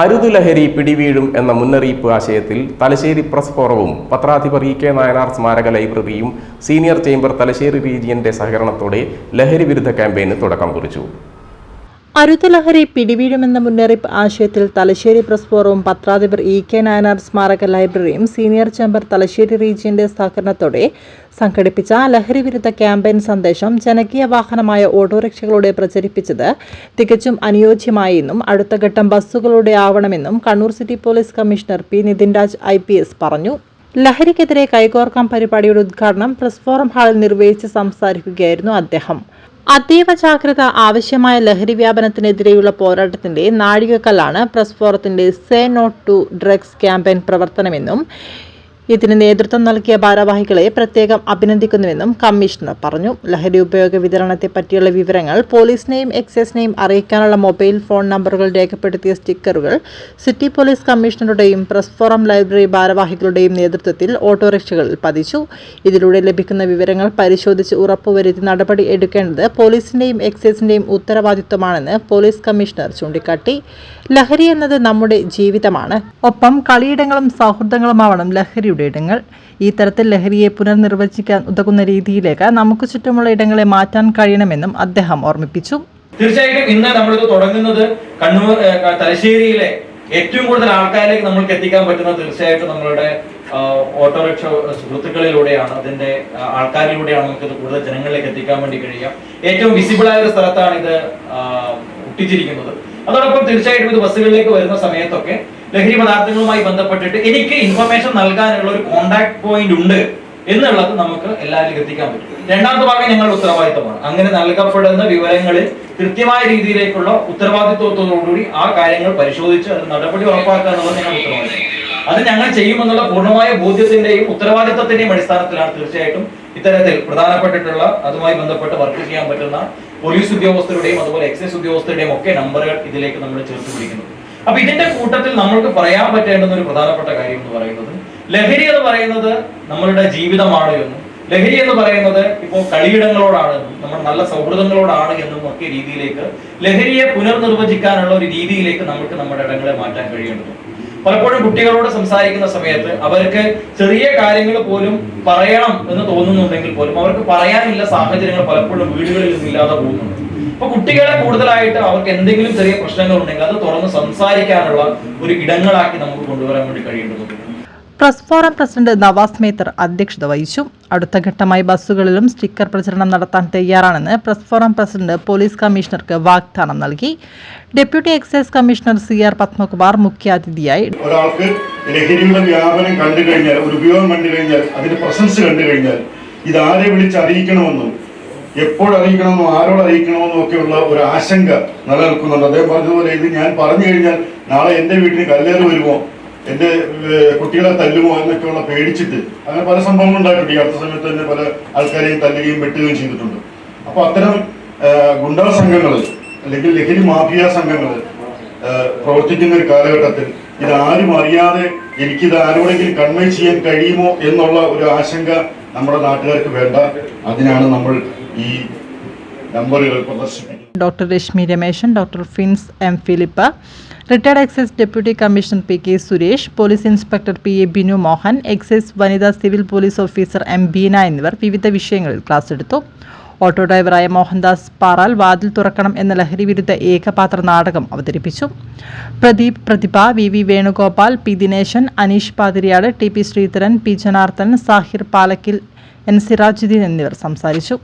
അരുത് ലഹരി പിടിവീഴും എന്ന മുന്നറിയിപ്പ് ആശയത്തിൽ തലശ്ശേരി പ്രസ് ഫോറവും പത്രാധിപർ ഇ കെ നായനാർ സ്മാരക ലൈബ്രറിയും സീനിയർ ചേംബർ തലശ്ശേരി റീജിയന്റെ സഹകരണത്തോടെ ലഹരി വിരുദ്ധ ക്യാമ്പയിന് തുടക്കം കുറിച്ചു. അരുതലഹരി പിടിവീഴുമെന്ന മുന്നറിയിപ്പ് ആശയത്തിൽ തലശ്ശേരി പ്രസ് ഫോറവും പത്രാധിപർ ഇ കെ നായനാർ സ്മാരക ലൈബ്രറിയും സീനിയർ ചേംബർ തലശ്ശേരി റീജിയന്റെ സഹകരണത്തോടെ സംഘടിപ്പിച്ച ലഹരി വിരുദ്ധ ക്യാമ്പയിൻ സന്ദേശം ജനകീയ വാഹനമായ ഓട്ടോറിക്ഷകളോടെ പ്രചരിപ്പിച്ചത് തികച്ചും അനുയോജ്യമായെന്നും അടുത്ത ഘട്ടം ബസ്സുകളുടെ ആവണമെന്നും Kannur city police commissioner P Nithin Raj I പറഞ്ഞു. ലഹരിക്കെതിരെ കൈകോർക്കാം പരിപാടിയുടെ ഉദ്ഘാടനം പ്രസ് ഫോറം ഹാളിൽ നിർവഹിച്ച് സംസാരിക്കുകയായിരുന്നു അദ്ദേഹം. അതീവ ജാഗ്രത ആവശ്യമായ ലഹരി വ്യാപനത്തിനെതിരെയുള്ള പോരാട്ടത്തിന്റെ നാഴികക്കല്ലാണ് പ്രസ് ഫോറത്തിന്റെ say not to drugs campaign പ്രവർത്തനമെന്നും ഇതിന് നേതൃത്വം നൽകിയ ഭാരവാഹികളെ പ്രത്യേകം അഭിനന്ദിക്കുന്നുവെന്നും കമ്മീഷണർ പറഞ്ഞു. ലഹരി ഉപയോഗ വിതരണത്തെ പറ്റിയുള്ള വിവരങ്ങൾ പോലീസിനെയും എക്സൈസിനെയും അറിയിക്കാനുള്ള മൊബൈൽ ഫോൺ നമ്പറുകൾ രേഖപ്പെടുത്തിയ സ്റ്റിക്കറുകൾ സിറ്റി പോലീസ് കമ്മീഷണറുടെയും പ്രസ് ഫോറം ലൈബ്രറി ഭാരവാഹികളുടെയും നേതൃത്വത്തിൽ ഓട്ടോറിക്ഷകളിൽ പതിച്ചു. ഇതിലൂടെ ലഭിക്കുന്ന വിവരങ്ങൾ പരിശോധിച്ച് ഉറപ്പുവരുത്തി നടപടി എടുക്കേണ്ടത് പോലീസിന്റെയും എക്സൈസിന്റെയും ഉത്തരവാദിത്വമാണെന്ന് പോലീസ് കമ്മീഷണർ ചൂണ്ടിക്കാട്ടി. ലഹരി എന്നത് നമ്മുടെ ജീവിതമാണ്. ഒപ്പം കളിയിടങ്ങളും സൗഹൃദങ്ങളുമാവണം ലഹരിയുടെ ഇടങ്ങൾ ഈ തരത്തിൽ ലഹരിയെ പുനർനിർവചിക്കാൻ ഉതകുന്ന രീതിയിലേക്ക് നമുക്ക് ചുറ്റുമുള്ള ഇടങ്ങളെ മാറ്റാൻ കഴിയണമെന്നും അദ്ദേഹം ഓർമ്മിപ്പിച്ചു. തീർച്ചയായിട്ടും ഇന്ന് നമ്മൾ തുടങ്ങുന്നത് കണ്ണൂർ തലശ്ശേരിയിലെ ഏറ്റവും കൂടുതൽ ആൾക്കാരിലേക്ക് നമ്മൾക്ക് എത്തിക്കാൻ പറ്റുന്ന തീർച്ചയായിട്ടും നമ്മളുടെ ഓട്ടോറിക്ഷ സുഹൃത്തുക്കളിലൂടെയാണ് അതിന്റെ ആൾക്കാരിലൂടെയാണ് നമുക്ക് ഇത് കൂടുതൽ ജനങ്ങളിലേക്ക് എത്തിക്കാൻ വേണ്ടി കഴിയുക. ഏറ്റവും വിസിബിൾ ആയ ഒരു സ്ഥലത്താണ് ഇത് ഒട്ടിച്ചിരിക്കുന്നത്. അതോടൊപ്പം തീർച്ചയായിട്ടും ഇത് ബസ്സുകളിലേക്ക് വരുന്ന സമയത്തൊക്കെ ലഹരി പദാർത്ഥങ്ങളുമായി ബന്ധപ്പെട്ടിട്ട് എനിക്ക് ഇൻഫർമേഷൻ നൽകാനുള്ള ഒരു കോണ്ടാക്ട് പോയിന്റ് ഉണ്ട് എന്നുള്ളത് നമുക്ക് എല്ലാവരിലും എത്തിക്കാൻ പറ്റും. രണ്ടാമത്തെ ഭാഗം ഞങ്ങളുടെ ഉത്തരവാദിത്തമാണ്. അങ്ങനെ നൽകപ്പെടുന്ന വിവരങ്ങളിൽ കൃത്യമായ രീതിയിലേക്കുള്ള ഉത്തരവാദിത്വത്തോടുകൂടി ആ കാര്യങ്ങൾ പരിശോധിച്ച് അത് നടപടി ഉറപ്പാക്കുക എന്നുള്ളത് ഞങ്ങളുടെ ഉത്തരവാദിത്തം. അത് ഞങ്ങൾ ചെയ്യുമെന്നുള്ള പൂർണമായ ബോധ്യത്തിന്റെയും ഉത്തരവാദിത്തത്തിന്റെയും അടിസ്ഥാനത്തിലാണ് തീർച്ചയായിട്ടും ഇത്തരത്തിൽ പ്രധാനപ്പെട്ടിട്ടുള്ള അതുമായി ബന്ധപ്പെട്ട് വർക്ക് ചെയ്യാൻ പറ്റുന്ന പോലീസ് ഉദ്യോഗസ്ഥരുടെയും അതുപോലെ എക്സൈസ് ഉദ്യോഗസ്ഥരുടെയും ഒക്കെ നമ്പറുകൾ ഇതിലേക്ക് നമ്മൾ ചേർത്ത് പിടിക്കുന്നത് അപ്പൊ ഇതിന്റെ കൂട്ടത്തിൽ നമ്മൾക്ക് പറയാൻ പറ്റേണ്ടുന്ന ഒരു പ്രധാനപ്പെട്ട കാര്യം എന്ന് പറയുന്നത് ലഹരി എന്ന് പറയുന്നത് നമ്മളുടെ ജീവിതമാണ് എന്നും ലഹരി എന്ന് പറയുന്നത് ഇപ്പോൾ കളിയിടങ്ങളോടാണ് നമ്മൾ നല്ല സൗഹൃദങ്ങളോടാണ് എന്നും ഒക്കെ രീതിയിലേക്ക് ലഹരിയെ പുനർനിർവചിക്കാനുള്ള ഒരു രീതിയിലേക്ക് നമുക്ക് നമ്മുടെ ഇടങ്ങളെ മാറ്റാൻ കഴിയേണ്ടതുണ്ട് പലപ്പോഴും കുട്ടികളോട് സംസാരിക്കുന്ന സമയത്ത് അവർക്ക് ചെറിയ കാര്യങ്ങൾ പോലും പറയണം എന്ന് തോന്നുന്നുണ്ടെങ്കിൽ പോലും അവർക്ക് പറയാനുള്ള സാഹചര്യങ്ങൾ പലപ്പോഴും വീടുകളിൽ നിന്നില്ലാതെ പോകുന്നുണ്ട്. അപ്പൊ കുട്ടികളെ കൂടുതലായിട്ട് അവർക്ക് എന്തെങ്കിലും ചെറിയ പ്രശ്നങ്ങൾ ഉണ്ടെങ്കിൽ അത് തുറന്ന് സംസാരിക്കാനുള്ള ഒരു ഇടങ്ങളാക്കി നമുക്ക് കൊണ്ടുവരാൻ വേണ്ടി കഴിയേണ്ടതുണ്ട്. Press forum president Navas Mether അധ്യക്ഷത വഹിച്ചു. അടുത്ത ഘട്ടമായി ബസ്സുകളിലും സ്റ്റിക്കർ പ്രചരണം നടത്താൻ തയ്യാറാണെന്ന് പ്രസ് ഫോറം പ്രസിഡന്റ് പോലീസ് കമ്മീഷണർക്ക് വാഗ്ദാനം നൽകി. Deputy excise commissioner C R Padmakumar മുഖ്യാതിഥിയായി. ഒരാൾക്ക് ലഹരിയുടെ വ്യാപനം കണ്ടു കഴിഞ്ഞാൽ ഒരു ഉപയോഗം കണ്ടു കഴിഞ്ഞാൽ അതിന്റെ പ്രസൻസ് കണ്ടു കഴിഞ്ഞാൽ ഇത് ആരെ വിളിച്ച് അറിയിക്കണമെന്നും എപ്പോൾ അറിയിക്കണമെന്നും ആരോട് അറിയിക്കണമെന്നും ഒക്കെയുള്ള ഒരു ആശങ്ക നിലനിൽക്കുന്നുണ്ട്. അദ്ദേഹം പറഞ്ഞതുപോലെ ഇത് ഞാൻ പറഞ്ഞു കഴിഞ്ഞാൽ നാളെ എന്റെ വീട്ടിന് കല്ലേറ് വരുമോ എന്റെ കുട്ടികളെ തല്ലുമോ എന്നൊക്കെയുള്ള പേടിച്ചിട്ട് അങ്ങനെ പല സംഭവങ്ങളും ഉണ്ടായിട്ടുണ്ട്. ഈ അടുത്ത സമയത്ത് തന്നെ പല ആൾക്കാരെയും തല്ലുകയും വെട്ടുകയും ചെയ്തിട്ടുണ്ട്. അപ്പൊ അത്തരം ഗുണ്ട സംഘങ്ങൾ അല്ലെങ്കിൽ ലഹരി മാഫിയ സംഘങ്ങൾ പ്രവർത്തിക്കുന്ന ഒരു കാലഘട്ടത്തിൽ ഇത് ആരും അറിയാതെ എനിക്കിത് ആരോടെങ്കിലും കൺവേ ചെയ്യാൻ കഴിയുമോ എന്നുള്ള ഒരു ആശങ്ക നമ്മുടെ നാട്ടുകാർക്ക് വേണ്ട. അതിനാണ് നമ്മൾ ഈ നമ്പറുകൾ പ്രദർശിപ്പിക്കുന്നത്. Doctor Rashmi Rameshan doctor Fins M Philip retired excise deputy commissioner P K Suresh police inspector P A Binu Mohan excise വനിതാ civil police officer M Beena എന്നിവർ വിവിധ വിഷയങ്ങളിൽ ക്ലാസ് എടുത്തു. ഓട്ടോ ഡ്രൈവറായ മോഹൻദാസ് പാറാൽ വാതിൽ തുറക്കണം എന്ന ലഹരി വിരുദ്ധ ഏകപാത്ര നാടകം അവതരിപ്പിച്ചു. Pradeep Prathibha V V Venugopal P Dineshan Aneesh Pathiriyad T P Sreedharan P Janardhan Sahir Palakkil N Sirajuddin എന്നിവർ സംസാരിച്ചു.